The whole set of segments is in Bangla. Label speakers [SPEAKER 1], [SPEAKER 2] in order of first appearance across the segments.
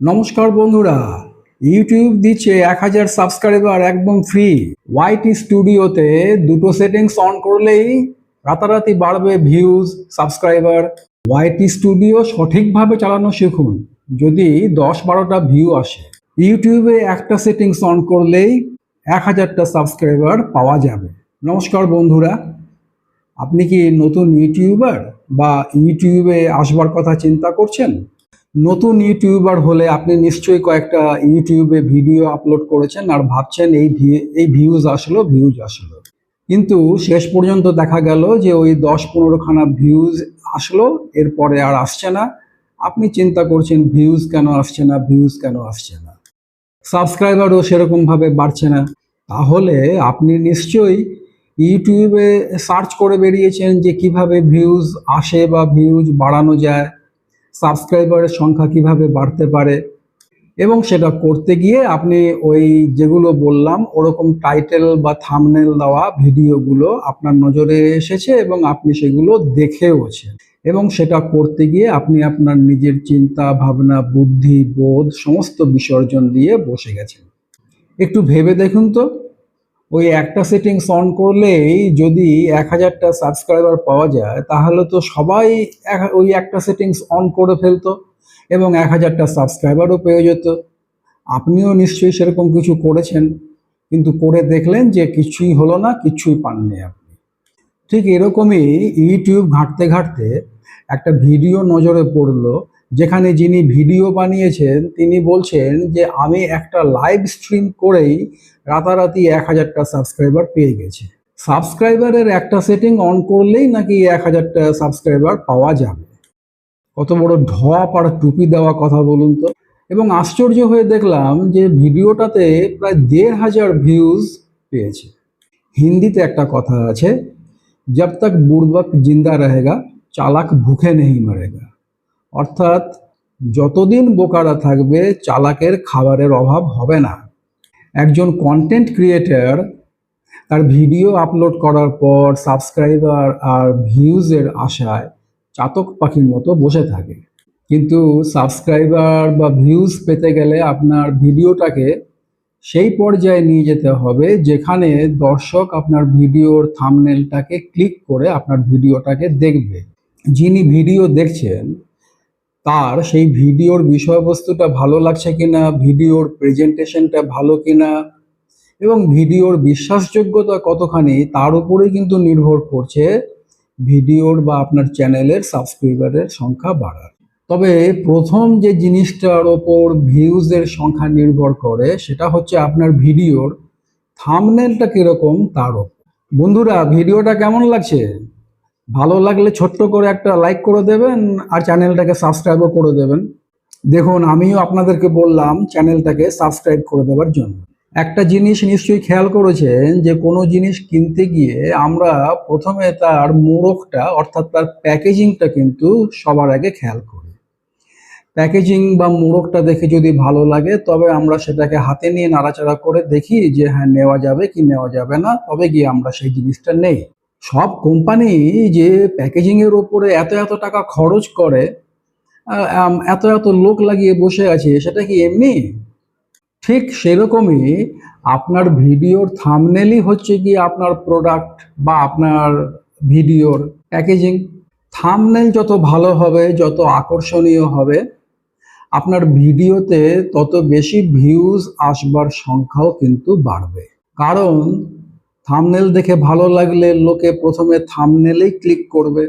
[SPEAKER 1] নমস্কার বন্ধুরা ইউটিউব দিচ্ছে এক হাজার সাবস্ক্রাইবার একদম ফ্রি ওয়াইটি স্টুডিওতে দুটো সেটিংস অন করলেই রাতারাতি বাড়বে ভিউজ সাবস্ক্রাইবার ওয়াইটি স্টুডিও সঠিকভাবে চালানো শিখুন, যদি দশ বারোটা ভিউ আসে। ইউটিউবে একটা সেটিংস অন করলেই এক হাজারটা সাবস্ক্রাইবার পাওয়া যাবে। নমস্কার বন্ধুরা, আপনি কি নতুন ইউটিউবার বা ইউটিউবে আসবার কথা চিন্তা করছেন? নতুন ইউটিউবার হলে আপনি নিশ্চয়ই কয়েকটা ইউটিউবে ভিডিও আপলোড করেছেন আর ভাবছেন এই এই ভিউজ আসলো ভিউজ আসলো। কিন্তু শেষ পর্যন্ত দেখা গেল যে ওই দশ পনেরোখানা ভিউজ আসলো, এরপরে আর আসছে না। আপনি চিন্তা করছেন ভিউজ কেন আসছে না ভিউজ কেন আসছে না। সাবস্ক্রাইবারও সেরকমভাবে বাড়ছে না। তাহলে আপনি নিশ্চয়ই ইউটিউবে সার্চ করে বেরিয়েছেন যে কীভাবে ভিউজ আসে বা ভিউজ বাড়ানো যায়। সাবস্ক্রাইবারের সংখ্যা কীভাবে বাড়তে পারে? এবং সেটা করতে গিয়ে আপনি ওই যেগুলো বললাম, ওরকম টাইটেল বা থামনেল দেওয়া ভিডিওগুলো আপনার নজরে এসেছে এবং আপনি সেগুলো দেখেওছেন এবং সেটা করতে গিয়ে আপনি আপনার নিজের চিন্তা, ভাবনা, বুদ্ধি, বোধ সমস্ত বিসর্জন দিয়ে বসে গেছেন। একটু ভেবে দেখুন তো। ওই একটা সেটিংস অন করলেই যদি এক হাজারটা সাবস্ক্রাইবার পাওয়া যায়, তাহলে তো সবাই ওই একটা সেটিংস অন করে ফেলতো এবং এক হাজারটা সাবস্ক্রাইবারও পেয়ে যেত। আপনিও নিশ্চয়ই সেরকম কিছু করেছেন, কিন্তু করে দেখলেন যে কিছুই হলো না, কিছুই পাননি আপনি। ঠিক এরকমই ইউটিউব ঘাঁটতে ঘাঁটতে একটা ভিডিও নজরে পড়ল যেখানে যিনি ভিডিও বানিয়েছেন, তিনি বলছেন যে আমি একটা লাইভ স্ট্রিম করেই রাতারাতি এক হাজারটা সাবস্ক্রাইবার পেয়ে গেছে। সাবস্ক্রাইবারের একটা সেটিং অন করলেই নাকি এক হাজারটা সাবস্ক্রাইবার পাওয়া যাবে। কত বড় ঢপ আর টুপি দেওয়া কথা বলুন তো। এবং আশ্চর্য হয়ে দেখলাম যে ভিডিওটাতে প্রায় দেড় হাজার ভিউজ পেয়েছে। হিন্দিতে একটা কথা আছে জব তক বুড়বক জিন্দা রহেগা চালাক ভুখে নেই মরেগা অর্থাৎ যতদিন বোকারা থাকবে, চালাকের খাবারের অভাব হবে না। একজন content creator video video upload করার পর সাবস্ক্রাইবার আর ভিউজের আশায় চাতক পাখির মতো বসে থাকে। কিন্তু সাবস্ক্রাইবার বা ভিউজ পেতে গেলে আপনার ভিডিওটাকে সেই পর্যায়ে নিয়ে যেতে হবে, যেখানে দর্শক আপনার ভিডিওর থামনেলটাকে ক্লিক করে আপনার ভিডিওটাকে দেখবে। যিনি ভিডিও দেখছেন তার সেই ভিডিওর বিষয়বস্তুটা ভালো লাগছে কিনা, ভিডিওর প্রেজেন্টেশনটা ভালো কিনা এবং ভিডিওর বিশ্বাসযোগ্যতা কতখানি তার উপরে কিন্তু নির্ভর করছে ভিডিওর বা আপনার চ্যানেলের সাবস্ক্রাইবারের সংখ্যা বাড়ার। তবে প্রথম যে জিনিসটার ওপর ভিউজের সংখ্যা নির্ভর করে সেটা হচ্ছে আপনার ভিডিওর থামনেলটা কীরকম তার ওপর। বন্ধুরা, ভিডিওটা কেমন লাগছে? ভালো লাগলে ছোট্ট করে একটা লাইক করে দেবেন আর চ্যানেলটাকে সাবস্ক্রাইবও করে দেবেন। দেখুন, আমিও আপনাদেরকে বললাম চ্যানেলটাকে সাবস্ক্রাইব করে দেওয়ার জন্য। একটা জিনিস নিশ্চয়ই খেয়াল করেছেন যে, কোনো জিনিস কিনতে গিয়ে আমরা প্রথমে তার মোড়কটা, অর্থাৎ তার প্যাকেজিংটা কিন্তু সবার আগে খেয়াল করি। প্যাকেজিং বা মোড়কটা দেখে যদি ভালো লাগে, তবে আমরা সেটাকে হাতে নিয়ে নাড়াচাড়া করে দেখি যে হ্যাঁ নেওয়া যাবে কি নেওয়া যাবে না, তবে গিয়ে আমরা সেই জিনিসটা নেই। সব কোম্পানি যে প্যাকেজিং এর ওপরে এত এত টাকা খরচ করে এত এত লোক লাগিয়ে বসে আছে, সেটা কি এমনি? ঠিক সেরকমই আপনার ভিডিওর থামনেলই হচ্ছে কি আপনার প্রোডাক্ট বা আপনার ভিডিওর প্যাকেজিং থামনেল যত ভালো হবে, যত আকর্ষণীয় হবে, আপনার ভিডিওতে তত বেশি ভিউজ আসবার সংখ্যাও কিন্তু বাড়বে। কারণ থামনেল দেখে ভালো লাগলে লোকে প্রথমে থামনেলেই ক্লিক করবে।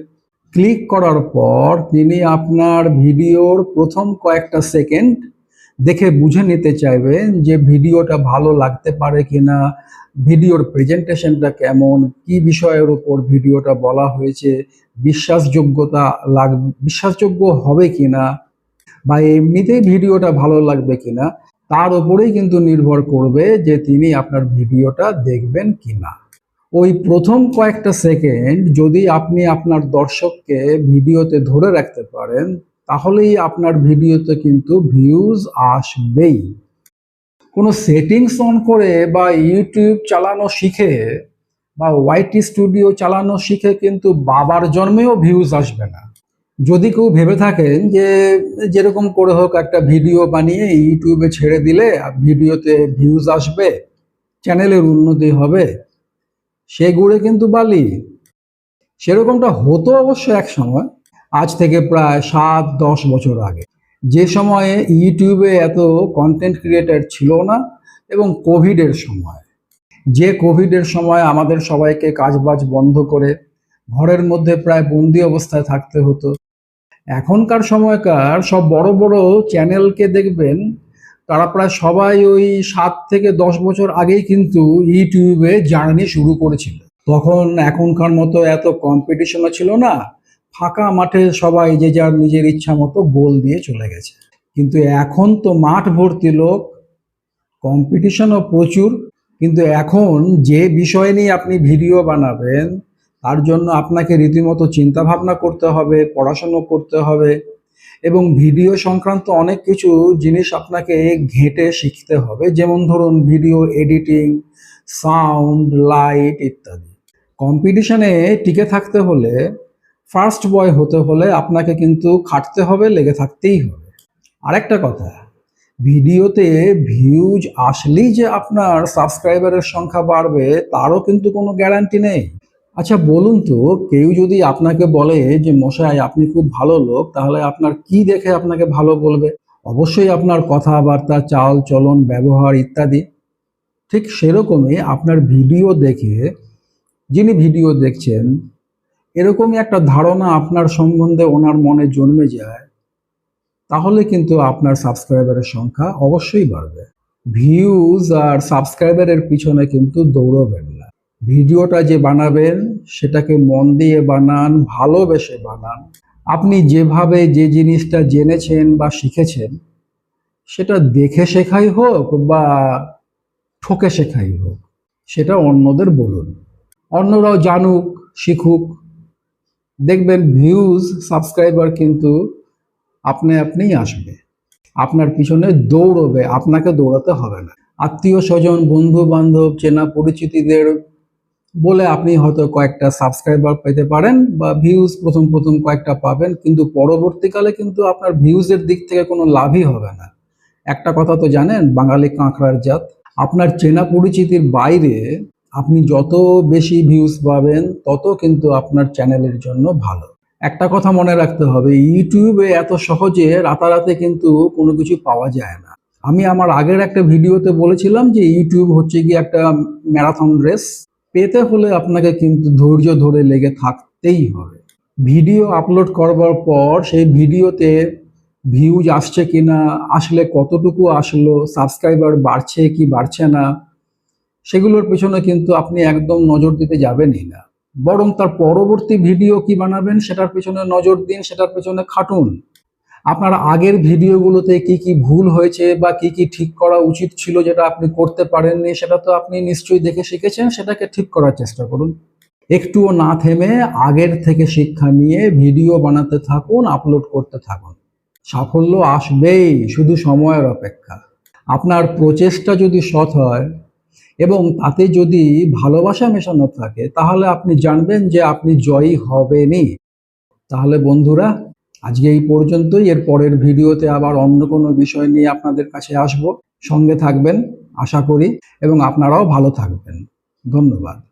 [SPEAKER 1] ক্লিক করার পর তিনি আপনার ভিডিওর প্রথম কয়েকটা সেকেন্ড দেখে বুঝে নিতে চাইবেন যে ভিডিওটা ভালো লাগতে পারে কিনা, ভিডিওর প্রেজেন্টেশনটা কেমন, কি বিষয়ের উপর ভিডিওটা বলা হয়েছে, বিশ্বাসযোগ্যতা লাগ, বিশ্বাসযোগ্য হবে কিনা বা এমনিতেই ভিডিওটা ভালো লাগবে কিনা, তার উপরেই কিন্তু নির্ভর করবে যে তিনি আপনার ভিডিওটা দেখবেন কিনা। ওই প্রথম কয়েকটা সেকেন্ড যদি আপনি আপনার দর্শককে ভিডিওতে ধরে রাখতে পারেন, তাহলেই আপনার ভিডিওতে কিন্তু ভিউজ আসবেই। কোনো সেটিংস অন করে বা ইউটিউব চালানো শিখে বা ওয়াইটি স্টুডিও চালানো শিখে কিন্তু বাবার জন্মেও ভিউজ আসবে না। যদি কেউ ভেবে থাকেন যে যেরকম করে হোক একটা ভিডিও বানিয়ে ইউটিউবে ছেড়ে দিলে ভিডিওতে ভিউজ আসবে চ্যানেলের উন্নতি হবে। সেগুলো কিন্তু বালি। সেরকমটা হতো অবশ্য এক সময়। আজ থেকে প্রায় সাত, দশ বছর আগে। যে সময়ে ইউটিউবে এত কন্টেন্ট ক্রিয়েটার ছিল না এবং কোভিডের সময়। যে কোভিডের সময় আমাদের সবাইকে কাজবাজ বন্ধ করে ঘরের মধ্যে প্রায় বন্দি অবস্থায় থাকতে হতো। এখনকার সময়কার সব বড় বড় চ্যানেলকে দেখবেন তারা প্রায় সবাই ওই সাত থেকে দশ বছর আগেই কিন্তু ইউটিউবে জার্নি শুরু করেছিল। তখন এখনকার মতো এত কম্পিটিশনও ছিল না, ফাঁকা মাঠে সবাই যে যার নিজের ইচ্ছা মতো গোল দিয়ে চলে গেছে। কিন্তু এখন তো মাঠ ভর্তি লোক কম্পিটিশনও প্রচুর, কিন্তু এখন যে বিষয় নিয়ে আপনি ভিডিও বানাবেন, তার জন্য আপনাকে রীতিমতো চিন্তা ভাবনা করতে হবে পড়াশুনো করতে হবে। এবং ভিডিও সংক্রান্ত অনেক কিছু জিনিস আপনাকে ঘেঁটে শিখতে হবে। যেমন ধরুন ভিডিও এডিটিং, সাউন্ড, লাইট ইত্যাদি। কম্পিটিশনে টিকে থাকতে হলে, ফার্স্ট বয় হতে হলে আপনাকে কিন্তু খাটতে হবে, লেগে থাকতেই হবে। আরেকটা কথা, ভিডিওতে ভিউজ আসলেই যে আপনার সাবস্ক্রাইবারের সংখ্যা বাড়বে, তারও কিন্তু কোনো গ্যারান্টি নেই। আচ্ছা বলুন তো, কেউ যদি আপনাকে বলে যে, মশাই, আপনি খুব ভালো লোক, তাহলে আপনার কি দেখে আপনাকে ভালো বলবে? অবশ্যই আপনার কথাবার্তা, চাল, চলন, ব্যবহার ইত্যাদি। ঠিক সেরকমই আপনার ভিডিও দেখে, যিনি ভিডিও দেখছেন, এরকমই একটা ধারণা আপনার সম্বন্ধে ওনার মনে জন্মে যায়, তাহলে কিন্তু আপনার সাবস্ক্রাইবারের সংখ্যা অবশ্যই বাড়বে। ভিউজ আর সাবস্ক্রাইবারের পিছনে কিন্তু দৌড়বেন না। ভিডিওটা যে বানাবেন, সেটাকে মন দিয়ে বানান, ভালোবেসে বানান। আপনি যেভাবে যে জিনিসটা জেনেছেন বা শিখেছেন, সেটা দেখে শেখাই হোক বা ঠকে শেখাই হোক, সেটা অন্যদের বলুন। অন্যরাও জানুক, শিখুক। দেখবেন ভিউজ সাবস্ক্রাইবার কিন্তু আপনি আপনিই আসবে। আপনার পিছনে দৌড়বে, আপনাকে দৌড়াতে হবে না। আত্মীয় স্বজন বন্ধু বান্ধব চেনা পরিচিতিদের বলে আপনি হয়তো কয়েকটা সাবস্ক্রাইবার পেতে পারেন বা ভিউজ প্রথম প্রথম কয়েকটা পাবেন, কিন্তু পরবর্তীকালে কিন্তু আপনার ভিউজের দিক থেকে কোনো লাভই হবে না। একটা কথা তো জানেন, বাঙালি কাঁকড়ার জাত। আপনার চেনা পরিচিতির বাইরে আপনি যত বেশি ভিউজ পাবেন, তত কিন্তু আপনার চ্যানেলের জন্য ভালো। একটা কথা মনে রাখতে হবে ইউটিউবে এত সহজে রাতারাতে কিন্তু কোনো কিছু পাওয়া যায় না। আমি আমার আগের একটা ভিডিওতে বলেছিলাম যে ইউটিউব হচ্ছে কি একটা ম্যারাথন রেস পেতে হলে আপনাকে কিন্তু ধৈর্য ধরে লেগে থাকতেই হবে। ভিডিও আপলোড করবার পর সেই ভিডিওতে ভিউজ আসছে কিনা, আসলে কতটুকু আসলো সাবস্ক্রাইবার বাড়ছে কি বাড়ছে না, সেগুলোর পেছনে কিন্তু আপনি একদম নজর দিতে যাবেনই না। বরং তার পরবর্তী ভিডিও কি বানাবেন সেটার পেছনে নজর দিন, সেটার পেছনে খাটুন। আপনার আগের ভিডিওগুলোতে কি কি ভুল হয়েছে বা কি কি ঠিক করা উচিত ছিল যেটা আপনি করতে পারেননি, সেটা তো আপনি নিশ্চয়ই দেখে শিখেছেন, সেটাকে ঠিক করার চেষ্টা করুন। একটুও না থেমে আগের থেকে শিক্ষা নিয়ে ভিডিও বানাতে থাকুন, আপলোড করতে থাকুন। সাফল্য আসবেই, শুধু সময়ের অপেক্ষা। আপনার প্রচেষ্টা যদি সৎ হয় এবং তাতে যদি ভালোবাসা মেশানো থাকে, তাহলে আপনি জানবেন যে আপনি জয়ী হবেনই। তাহলে বন্ধুরা আজকে এই পর্যন্তই। এর পরের ভিডিওতে আবার অন্য কোনো বিষয় নিয়ে আপনাদের কাছে আসব। সঙ্গে থাকবেন, আশা করি, এবং আপনারাও ভালো থাকবেন। ধন্যবাদ।